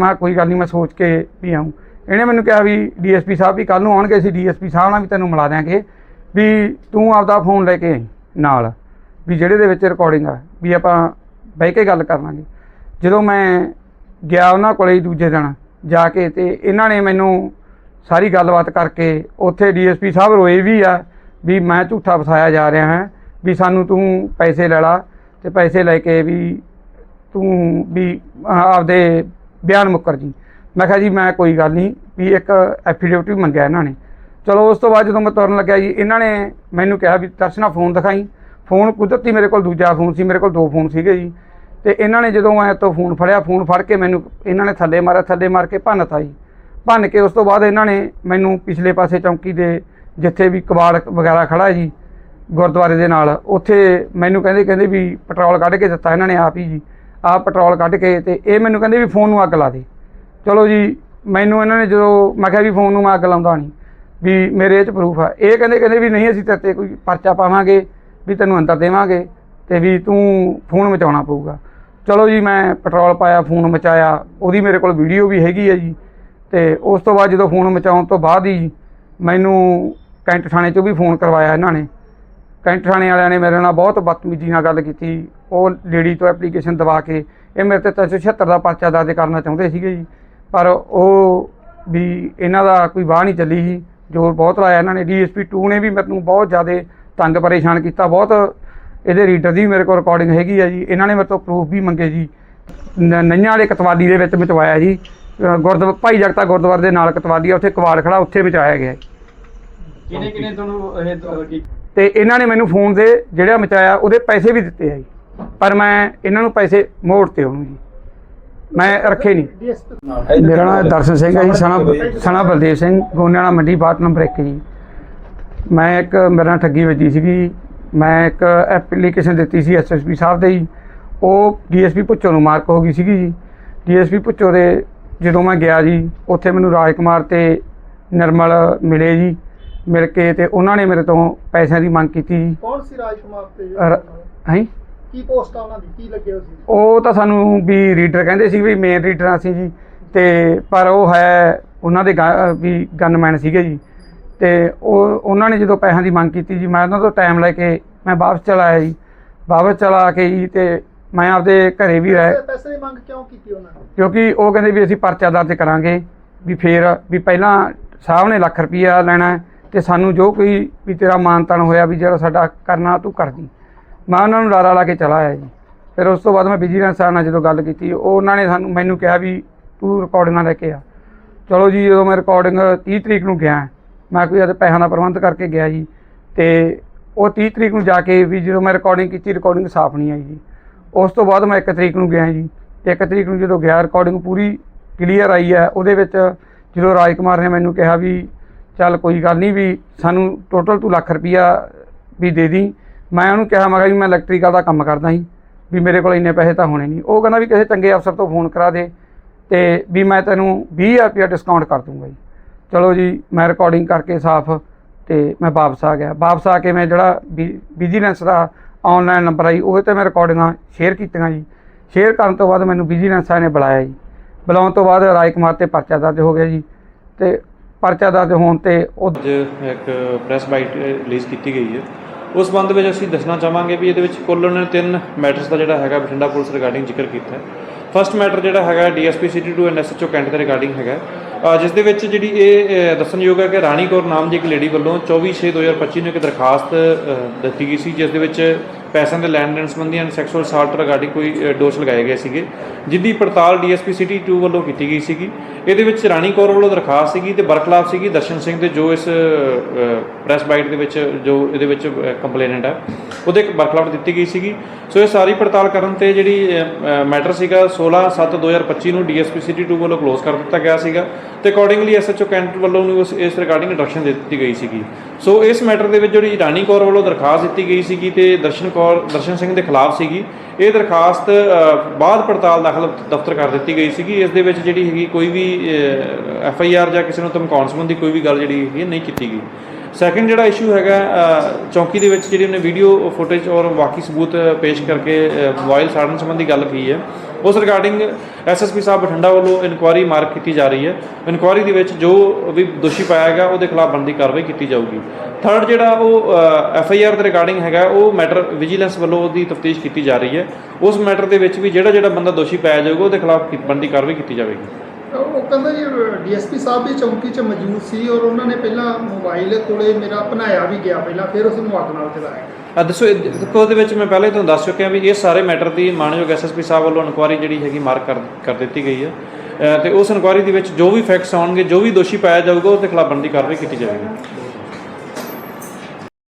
ਮੈਂ ਕੋਈ ਗੱਲ ਨਹੀਂ ਮੈਂ ਸੋਚ ਕੇ ਵੀ ਆਉਂ ਇਹਨੇ ਮੈਨੂੰ ਕਿਹਾ ਵੀ ਡੀਐਸਪੀ ਸਾਹਿਬ ਵੀ ਕੱਲ ਨੂੰ ਆਉਣਗੇ ਅਸੀਂ, ਡੀਐਸਪੀ ਸਾਹਿਬ ਨਾਲ ਵੀ ਤੈਨੂੰ ਮਿਲਾ ਦਿਆਂਗੇ ਵੀ ਤੂੰ ਆਪਦਾ ਫੋਨ ਲੈ ਕੇ ਆਈ ਨਾਲ, ਵੀ ਜਿਹੜੇ ਦੇ ਵਿੱਚ ਰਿਕਾਰਡਿੰਗ ਆ, ਵੀ ਆਪਾਂ ਬਹਿ ਕੇ ਗੱਲ ਕਰ ਲਾਂਗੇ ਜਦੋਂ ਮੈਂ ਗਿਆ ਉਹਨਾਂ ਕੋਲੇ ਦੂਜੇ ਦਿਨ, ਜਾ ਕੇ ਤੇ ਇਹਨਾਂ ਨੇ ਮੈਨੂੰ ਸਾਰੀ ਗੱਲਬਾਤ ਕਰਕੇ ਉੱਥੇ ਡੀਐਸਪੀ ਸਾਹਿਬ ਰੋਏ ਵੀ ਆ, ਵੀ ਮੈਂ ਝੂਠਾ ਫਸਾਇਆ ਜਾ ਰਿਹਾ ਹਾਂ, ਵੀ ਸਾਨੂੰ ਤੂੰ ਪੈਸੇ ਲੈ ਲਾ ਤੇ ਪੈਸੇ ਲੈ ਕੇ ਵੀ ਤੂੰ ਵੀ ਆਪਦੇ ਬਿਆਨ ਮੁੱਕਰ ਜੀ। ਮੈਂ ਕਿਹਾ ਜੀ, ਮੈਂ ਕੋਈ ਗੱਲ ਨਹੀਂ, ਵੀ ਇੱਕ ਐਫੀਡੇਵਿਟ ਵੀ ਮੰਗਿਆ ਇਹਨਾਂ ਨੇ। ਚਲੋ, ਉਸ ਤੋਂ ਬਾਅਦ ਜਦੋਂ ਮੈਂ ਤੁਰਨ ਲੱਗਿਆ ਜੀ, ਇਹਨਾਂ ਨੇ ਮੈਨੂੰ ਕਿਹਾ ਵੀ ਦਰਸ਼ਨਾ ਫੋਨ ਦਿਖਾਈ। ਫੋਨ ਕੁਦਰਤੀ ਮੇਰੇ ਕੋਲ ਦੂਜਾ ਫੋਨ ਸੀ, ਮੇਰੇ ਕੋਲ ਦੋ ਫੋਨ ਸੀਗੇ ਜੀ। ਤੇ ਇਹਨਾਂ ਨੇ ਜਦੋਂ ਮੈਂ ਤੋਂ ਫੋਨ ਫੜਿਆ, ਫੋਨ ਫੜ ਕੇ ਮੈਨੂੰ, ਇਹਨਾਂ ਨੇ ਥੱਲੇ ਮਾਰਿਆ, ਥੱਲੇ ਮਾਰ ਕੇ ਭੰਨਤਾ ਜੀ। ਭੰਨ ਕੇ ਉਸ ਤੋਂ ਬਾਅਦ ਇਹਨਾਂ ਨੇ ਮੈਨੂੰ ਪਿਛਲੇ ਪਾਸੇ ਚੌਂਕੀ ਦੇ ਜਿੱਥੇ ਵੀ ਕਬਾੜ ਵਗੈਰਾ ਖੜਾ ਜੀ, ਗੁਰਦੁਆਰੇ ਦੇ ਨਾਲ, ਉੱਥੇ ਮੈਨੂੰ ਕਹਿੰਦੇ ਕਹਿੰਦੇ ਵੀ, ਪੈਟਰੋਲ ਕੱਢ ਕੇ ਦਿੱਤਾ ਇਹਨਾਂ ਨੇ ਆਪ ਹੀ ਜੀ। ਆਪ ਪੈਟਰੋਲ ਕੱਢ ਕੇ ਤੇ ਇਹ ਮੈਨੂੰ ਕਹਿੰਦੇ ਵੀ ਫੋਨ ਨੂੰ ਅੱਗ ਲਾ ਦੇ। ਚਲੋ ਜੀ, ਮੈਨੂੰ ਇਹਨਾਂ ਨੇ ਜਦੋਂ, ਮੈਂ ਕਿਹਾ ਵੀ ਫੋਨ ਨੂੰ ਮੈਂ ਅੱਗ ਲਾਉਂਦਾ ਨਹੀਂ, ਵੀ ਮੇਰੇ ਇਹ ਚ ਪ੍ਰੂਫ ਆ। ਇਹ ਕਹਿੰਦੇ ਕਹਿੰਦੇ ਵੀ ਨਹੀਂ, ਅਸੀਂ ਤੇਰੇ ਤੇ ਕੋਈ ਪਰਚਾ ਪਾਵਾਂਗੇ, ਵੀ ਤੈਨੂੰ ਅੰਦਰ ਦੇਵਾਂਗੇ ਤੇ ਵੀ ਤੂੰ ਫੋਨ ਮਚਾਉਣਾ ਪਊਗਾ। ਚਲੋ ਜੀ, ਮੈਂ ਪੈਟਰੋਲ ਪਾਇਆ ਫੋਨ ਮਚਾਇਆ, ਉਹਦੀ ਮੇਰੇ ਕੋਲ ਵੀਡੀਓ ਵੀ ਹੈਗੀ ਹੈ ਜੀ। ਤੇ ਉਸ ਤੋਂ ਬਾਅਦ ਜਦੋਂ ਫੋਨ ਮਚਾਉਣ ਤੋਂ ਬਾਅਦ ਹੀ ਮੈਨੂੰ ਕੈਂਟ ਥਾਣੇ 'ਚੋਂ ਵੀ ਫੋਨ ਕਰਵਾਇਆ ਇਹਨਾਂ ਨੇ। ਕੈਂਟ ਥਾਣੇ ਵਾਲਿਆਂ ਨੇ ਮੇਰੇ ਨਾਲ ਬਹੁਤ ਬਦਤਮੀਜ਼ੀ ਨਾਲ ਗੱਲ ਕੀਤੀ। ਉਹ ਲੇਡੀ ਤੋਂ ਐਪਲੀਕੇਸ਼ਨ ਦਵਾ ਕੇ ਇਹ ਮੇਰੇ ਤੇ 376 ਦਾ ਪਰਚਾ ਦਰਜ ਕਰਨਾ ਚਾਹੁੰਦੇ ਸੀਗੇ ਜੀ। ਪਰ ਉਹ ਵੀ ਇਹਨਾਂ ਦਾ ਕੋਈ ਵਾਹ ਨਹੀਂ ਚੱਲੀ ਜੀ ਜ਼ੋਰ ਬਹੁਤ ਲਾਇਆ ਇਹਨਾਂ ਨੇ। ਡੀਐਸਪੀ 2 ਨੇ ਵੀ ਮੈਨੂੰ ਬਹੁਤ ਜ਼ਿਆਦਾ ਤੰਗ ਪਰੇਸ਼ਾਨ ਕੀਤਾ। ਬਹੁਤ ਇਹਦੇ ਰੀਡਰ ਦੀ ਮੇਰੇ ਕੋਲ ਰਿਕਾਰਡਿੰਗ ਹੈਗੀ ਆ ਜੀ। ਇਹਨਾਂ ਨੇ ਮੇਰੇ ਤੋਂ ਪ੍ਰੂਫ ਵੀ ਮੰਗੇ ਜੀ। ਨਈਆਂ ਵਾਲੇ ਕਤਵਾਲੀ ਦੇ ਵਿੱਚ ਮਚਵਾਇਆ ਜੀ। ਗੁਰਦੁਆਰਾ ਭਾਈ ਜਗਤਾ ਗੁਰਦੁਆਰੇ ਦੇ ਨਾਲ ਕਤਵਾਲੀ ਆ ਉੱਥੇ ਕਵਾੜ ਖੜਾ ਉੱਥੇ ਮਚਾਇਆ ਗਿਆ। ਕਿਨੇ ਕਿਨੇ ਤੁਹਾਨੂੰ ਇਹ ਤੇ ਇਹਨਾਂ ਨੇ ਮੈਨੂੰ ਫੋਨ ਦੇ ਜਿਹੜਾ ਮਚਾਇਆ ਉਹਦੇ ਪੈਸੇ ਵੀ ਦਿੱਤੇ ਆ ਜੀ। ਪਰ ਮੈਂ ਇਹਨਾਂ ਨੂੰ ਪੈਸੇ ਮੋੜਤੇ ਉਹਨੂੰ ਜੀ ਮੈਂ ਰੱਖੇ ਨਹੀਂ। ਮੇਰਾ ਨਾਮ ਦਰਸ਼ਨ ਸਿੰਘ ਹੈ ਜੀ ਸਣਾ ਸਣਾ ਬਲਦੇਵ ਸਿੰਘ ਗੋਨਿਆਣਾ ਮੰਡੀ ਬਾਟ ਨੰਬਰ 1 ਜੀ। ਮੈਂ ਇੱਕ ਮੇਰੇ ਨਾਲ ਠੱਗੀ ਵੱਜੀ ਸੀਗੀ। ਮੈਂ ਇੱਕ ਐਪਲੀਕੇਸ਼ਨ ਦਿੱਤੀ ਸੀ ਐਸਐਸਪੀ ਸਾਹਿਬ ਦੇ ਜੀ। ਉਹ ਡੀਐਸਪੀ ਪੁੱਚੋ ਨੂੰ ਮਾਰਕ ਹੋ ਗਈ ਸੀਗੀ ਜੀ। ਡੀਐਸਪੀ ਪੁੱਚੋ ਦੇ ਜਦੋਂ ਮੈਂ ਗਿਆ ਜੀ ਉੱਥੇ ਮੈਨੂੰ ਰਾਜ ਕੁਮਾਰ ਤੇ ਨਿਰਮਲ ਮਿਲੇ ਜੀ। ਮਿਲ ਕੇ ਤੇ ਉਹਨਾਂ ਨੇ ਮੇਰੇ ਤੋਂ ਪੈਸਿਆਂ ਦੀ ਮੰਗ ਕੀਤੀ ਜੀ। ਕੌਣ ਸੀ ਰਾਜ ਕੁਮਾਰ ਤੇ ਹੈ? ਕੀ ਪੋਸਟ ਆ ਉਹਨਾਂ ਦੀ? ਕੀ ਲੱਗੇ ਹੋਏ ਸੀ? ਉਹ ਤਾਂ ਸਾਨੂੰ ਵੀ ਰੀਡਰ ਕਹਿੰਦੇ ਸੀ ਵੀ ਮੇਨ ਰੀਡਰ ਅਸੀਂ ਜੀ। ਤੇ ਪਰ ਉਹ ਹੈ ਉਹਨਾਂ ਦੇ ਗਾ- ਵੀ ਗਨਮੈਨ ਸੀਗੇ ਜੀ। ਤੇ ਉਹ ਉਹਨਾਂ ਨੇ ਜਦੋਂ ਪੈਸਿਆਂ ਦੀ ਮੰਗ ਕੀਤੀ ਜੀ ਮੈਂ ਉਹਨਾਂ ਤੋਂ ਟਾਈਮ ਲੈ ਕੇ ਮੈਂ ਵਾਪਸ ਚਲਾ ਆਇਆ ਜੀ। ਵਾਪਸ ਚਲਾ ਕੇ ਜੀ ਤੇ ਮੈਂ ਆਪਦੇ ਘਰੇ ਵੀ ਰਹਿ ਪੈਸੇ- ਪੈਸੇ ਦੀ ਮੰਗ ਕਿਉਂ ਕੀਤੀ ਉਹਨਾਂ ਨੇ? ਕਿਉਂਕਿ ਉਹ ਕਹਿੰਦੇ ਵੀ ਅਸੀਂ ਪਰਚਾ ਦਰਜ ਕਰਾਂਗੇ ਵੀ ਫੇਰ ਵੀ ਪਹਿਲਾਂ ਸਾਹਿਬ ਨੇ ਲੱਖ ਰੁਪਈਆ ਲੈਣਾ ਹੈ ਤੇ ਸਾਨੂੰ ਜੋ ਕੋਈ ਵੀ ਤੇਰਾ ਮਾਨਤਾਨ ਹੋਇਆ ਵੀ ਜਿਹੜਾ ਸਾਡਾ ਕਰਨਾ ਤੂੰ ਕਰਦੀ। ਮੈਂ ਉਹਨਾਂ ਨੂੰ ਲਾਰਾ ਲਾ ਕੇ ਚਲਾ ਆਇਆ ਜੀ। ਫਿਰ ਉਸ ਤੋਂ ਬਾਅਦ ਮੈਂ ਵਿਜੀਲੈਂਸ ਵਾਲਿਆਂ ਨਾਲ ਜਦੋਂ ਗੱਲ ਕੀਤੀ, ਉਹ ਉਹਨਾਂ ਨੇ ਸਾਨੂੰ ਮੈਨੂੰ ਕਿਹਾ ਵੀ ਤੂੰ ਰਿਕਾਰਡਿੰਗਾਂ ਲੈ ਕੇ ਆ। ਚਲੋ ਜੀ, ਜਦੋਂ ਮੈਂ ਰਿਕਾਰਡਿੰਗ 30 ਤਰੀਕ ਨੂੰ ਗਿਆ, ਮੈਂ ਕੋਈ ਉਹਦੇ ਪੈਸਿਆਂ ਦਾ ਪ੍ਰਬੰਧ ਕਰਕੇ ਗਿਆ ਜੀ। ਤੇ ਉਹ 30 ਤਰੀਕ ਨੂੰ ਜਾ ਕੇ ਵੀ ਜਦੋਂ ਮੈਂ ਰਿਕਾਰਡਿੰਗ ਕੀਤੀ ਰਿਕਾਰਡਿੰਗ ਸਾਫ਼ ਨਹੀਂ ਆਈ ਜੀ। ਉਸ ਤੋਂ ਬਾਅਦ ਮੈਂ 1 ਤਰੀਕ ਨੂੰ ਗਿਆ ਜੀ। ਤੇ 1 ਤਰੀਕ ਨੂੰ ਜਦੋਂ ਗਿਆ ਰਿਕਾਰਡਿੰਗ ਪੂਰੀ ਕਲੀਅਰ ਆਈ ਹੈ। ਉਹਦੇ ਵਿੱਚ ਜਦੋਂ ਰਾਜ ਕੁਮਾਰ ਨੇ ਮੈਨੂੰ ਕਿਹਾ ਵੀ ਚੱਲ ਕੋਈ ਗੱਲ ਨਹੀਂ ਵੀ ਸਾਨੂੰ ਟੋਟਲ ਤੂੰ ਲੱਖ ਰੁਪਈਆ ਵੀ ਦੇ ਦੀ। ਮੈਂ ਉਹਨੂੰ ਕਿਹਾ, ਮੈਂ ਕਿਹਾ ਵੀ ਮੈਂ ਇਲੈਕਟ੍ਰੀਕਲ ਦਾ ਕੰਮ ਕਰਦਾ ਸੀ, ਵੀ ਮੇਰੇ ਕੋਲ ਇੰਨੇ ਪੈਸੇ ਤਾਂ ਹੋਣੇ ਨਹੀਂ। ਉਹ ਕਹਿੰਦਾ ਵੀ ਕਿਸੇ ਚੰਗੇ ਅਫਸਰ ਤੋਂ ਫੋਨ ਕਰਾ ਦੇ ਤੇ ਵੀ ਮੈਂ ਤੈਨੂੰ 20000 ਰੁਪਇਆ ਡਿਸਕਾਊਂਟ ਕਰ ਦੂੰਗਾ ਜੀ। ਚਲੋ ਜੀ, ਮੈਂ ਰਿਕਾਰਡਿੰਗ ਕਰਕੇ ਸਾਫ਼ ਤੇ ਮੈਂ ਵਾਪਸ ਆ ਗਿਆ। ਵਾਪਸ ਆ ਕੇ ਮੈਂ ਜਿਹੜਾ ਵਿਜੀਲੈਂਸ ਦਾ ਆਨਲਾਈਨ ਨੰਬਰ ਆਈ ਉਹ ਤੇ ਮੈਂ ਰਿਕਾਰਡਿੰਗਾਂ ਸ਼ੇਅਰ ਕੀਤੀਆਂ ਜੀ। ਸ਼ੇਅਰ ਕਰਨ ਤੋਂ ਬਾਅਦ ਮੈਨੂੰ ਵਿਜੀਲੈਂਸ ਵਾਲਿਆਂ ਨੇ ਬੁਲਾਇਆ ਜੀ। ਬੁਲਾਉਣ ਤੋਂ ਬਾਅਦ ਰਾਏ ਕੁਮਾਰ ਤੇ ਪਰਚਾ ਦਰਜ ਹੋ ਗਿਆ ਜੀ ਤੇ ਪਰਚਾ ਦਰਜ ਹੋਣ ਤੇ ਉਹ ਇੱਕ ਪ੍ਰੈਸ ਬਾਈਟ ਰਿਲੀਜ਼ ਕੀਤੀ ਗਈ ਹੈ। ਉਸ ਸੰਬੰਧ ਵਿੱਚ ਅਸੀਂ ਦੱਸਣਾ ਚਾਹਾਂਗੇ ਵੀ ਇਹਦੇ ਵਿੱਚ ਕੁੱਲ ਉਹਨਾਂ ਨੇ ਤਿੰਨ ਮੈਟਰਸ ਦਾ ਜਿਹੜਾ ਹੈਗਾ ਬਠਿੰਡਾ ਪੁਲਿਸ ਰਿਗਾਰਡਿੰਗ ਜ਼ਿਕਰ ਕੀਤਾ ਹੈ। ਫਸਟ ਮੈਟਰ ਜਿਹੜਾ ਹੈਗਾ DSP city 2 and SHO cantt ਦੇ ਰਿਗਾਰਡਿੰਗ ਹੈਗਾ ਜਿਸ ਦੇ ਵਿੱਚ ਜਿਹੜੀ ਇਹ ਦੱਸਣਯੋਗ ਹੈ ਕਿ ਰਾਣੀ ਕੌਰ ਨਾਮ ਦੀ ਇੱਕ ਲੇਡੀ ਵੱਲੋਂ 24/6/2025 ਨੂੰ ਇੱਕ ਦਰਖਾਸਤ ਦਿੱਤੀ ਗਈ ਸੀ, ਜਿਸ ਦੇ ਵਿੱਚ ਪੈਸਿਆਂ ਦੇ ਲੈਣ ਦੇਣ ਸੰਬੰਧੀ ਐਂਡ ਸੈਕਸੁਅਲ ਅਸਾਲਟ ਰਿਗਾਰਡਿੰਗ ਕੋਈ ਅ, ਦੋਸ਼ ਲਗਾਏ ਗਏ ਸੀਗੇ ਜਿੱਦੀ ਪੜਤਾਲ ਡੀਐਸਪੀ ਸਿਟੀ 2 ਵੱਲੋਂ ਕੀਤੀ ਗਈ ਸੀਗੀ। ਇਹਦੇ ਵਿੱਚ ਰਾਣੀ ਕੌਰ ਵੱਲੋਂ ਦਰਖਾਸਤ ਸੀਗੀ ਤੇ ਬਰਖਲਾਫ ਸੀਗੀ। ਦਰਸ਼ਨ ਸਿੰਘ ਦੇ ਜੋ ਇਸ ਪ੍ਰੈਸ ਬਾਈਟ ਦੇ ਵਿੱਚ ਜੋ ਇਹਦੇ ਵਿੱਚ ਕੰਪਲੇਨੈਂਟ ਹੈ ਉਹਦੇ ਇੱਕ ਬਰਖਲਾਫ ਦਿੱਤੀ ਗਈ ਸੀਗੀ। ਸੋ ਇਹ ਸਾਰੀ ਪੜਤਾਲ ਕਰਨ ਤੇ ਜਿਹੜੀ ਮੈਟਰ ਸੀਗਾ 16/7/2025 ਨੂੰ ਡੀਐਸਪੀ ਸਿਟੀ 2 ਵੱਲੋਂ ਕਲੋਜ਼ ਕਰ ਦਿੱਤਾ ਗਿਆ ਸੀਗਾ ਤੇ ਅਕੋਰਡਿੰਗਲੀ ਐਸਐਚਓ ਕੈਂਟ ਵੱਲੋਂ ਨੂੰ ਉਸ ਇਸ ਰਿਗਾਰਡਿੰਗ ਇੰਸਟਰਕਸ਼ਨ ਦੇ ਦਿੱਤੀ ਗਈ ਸੀਗੀ। ਸੋ ਇਸ ਮੈਟਰ ਦੇ ਵਿੱਚ ਜਿਹੜੀ ਰਾਣੀ ਕੌਰ ਵੱਲੋਂ ਦਰਖਾਸਤ ਦਿੱਤੀ ਗਈ ਸੀਗੀ ਤੇ ਦਰਸ਼ਨ ਕੌਰ ਦਰਸ਼ਨ ਸਿੰਘ ਦੇ ਖਿਲਾਫ ਸੀਗੀ। ਇਹ ਦਰਖਾਸਤ ਬਾਅਦ ਪੜਤਾਲ ਦਾਖਲ ਦਫ਼ਤਰ ਕਰ ਦਿੱਤੀ ਗਈ ਸੀਗੀ। ਇਸ ਦੇ ਵਿੱਚ ਜਿਹੜੀ ਹੈਗੀ ਕੋਈ ਵੀ ਐਫ ਆਈ ਆਰ ਜਾਂ ਕਿਸੇ ਨੂੰ ਧਮਕਾਉਣ ਸੰਬੰਧੀ ਕੋਈ ਵੀ ਗੱਲ ਜਿਹੜੀ ਹੈਗੀ ਨਹੀਂ ਕੀਤੀ ਗਈ। ਸੈਕੰਡ ਜਿਹੜਾ ਇਸ਼ੂ ਹੈਗਾ ਅ, ਚੌਂਕੀ ਦੇ ਵਿੱਚ ਜਿਹੜੀ ਉਹਨੇ ਵੀਡੀਓ ਫੁਟੇਜ ਔਰ ਬਾਕੀ ਸਬੂਤ ਪੇਸ਼ ਕਰਕੇ ਅ, ਮੋਬਾਈਲ ਸਾੜਨ ਸੰਬੰਧੀ ਗੱਲ ਕੀ ਹੈ। ਉਸ ਰਿਗਾਰਡਿੰਗ ਐਸਐਸਪੀ ਸਾਹਿਬ ਬਠਿੰਡਾ ਵੱਲੋਂ ਇਨਕੁਆਇਰੀ ਮਾਰਕ ਕੀਤੀ ਜਾ ਰਹੀ ਹੈ। ਇਨਕੁਆਇਰੀ ਦੇ ਵਿੱਚ ਜੋ ਵੀ ਦੋਸ਼ੀ ਪਾਇਆ ਗਿਆ ਉਹਦੇ ਖਿਲਾਫ ਬਣਦੀ ਕਾਰਵਾਈ ਕੀਤੀ ਜਾਊਗੀ। ਥਰਡ ਜਿਹੜਾ ਉਹ ਐਫ ਆਈ ਆਰ ਦੇ ਰਿਗਾਰਡਿੰਗ ਹੈਗਾ ਉਹ ਮੈਟਰ ਵਿਜੀਲੈਂਸ ਵੱਲੋਂ ਉਹਦੀ ਤਫਤੀਸ਼ ਕੀਤੀ ਜਾ ਰਹੀ ਹੈ। ਉਸ ਮੈਟਰ ਦੇ ਵਿੱਚ ਵੀ ਜਿਹੜਾ ਜਿਹੜਾ ਬੰਦਾ ਦੋਸ਼ੀ ਪਾਇਆ ਜਾਊਗਾ ਉਹਦੇ ਖਿਲਾਫ ਕੀ- ਬਣਦੀ ਕਾਰਵਾਈ ਕੀਤੀ ਜਾਵੇਗੀ। ਉਹ ਕਹਿੰਦਾ ਜੀ ਡੀਐਸਪੀ ਸਾਹਿਬ ਵੀ ਚੌਂਕੀ 'ਚ ਮੌਜੂਦ ਸੀ ਔਰ ਉਹਨਾਂ ਨੇ ਪਹਿਲਾਂ ਮੋਬਾਈਲ ਕੋਲੇ ਮੇਰਾ ਬਣਾਇਆ ਵੀ ਗਿਆ ਪਹਿਲਾਂ ਫਿਰ ਉਸ ਨੂੰ ਅੱਗ ਨਾਲ ਚਲਾਇਆ ਆ ਦੱਸੋ ਇਹ- ਦੇਖੋ ਉਹਦੇ ਵਿੱਚ ਮੈਂ ਪਹਿਲੇ ਤੁਹਾਨੂੰ ਦੱਸ ਚੁੱਕਿਆ ਵੀ ਇਹ ਸਾਰੇ ਮੈਟਰ ਦੀ ਮਾਨਯੋਗ ਐਸਐਸਪੀ ਸਾਹਿਬ ਵੱਲੋਂ ਇਨਕੁਆਇਰੀ ਜਿਹੜੀ ਹੈਗੀ ਮਾਰਕ ਕਰ ਕਰ ਦਿੱਤੀ ਗਈ ਹੈ। ਅ, ਤੇ ਉਸ ਇਨਕੁਆਇਰੀ ਦੇ ਵਿੱਚ ਜੋ ਵੀ ਫੈਕਟਸ ਆਉਣਗੇ ਜੋ ਵੀ ਦੋਸ਼ੀ ਪਾਇਆ ਜਾਊਗਾ ਉਸ ਦੇ ਖਿਲਾਫ ਬਣਦੀ ਕਾਰਵਾਈ ਕੀਤੀ ਜਾਵੇਗੀ।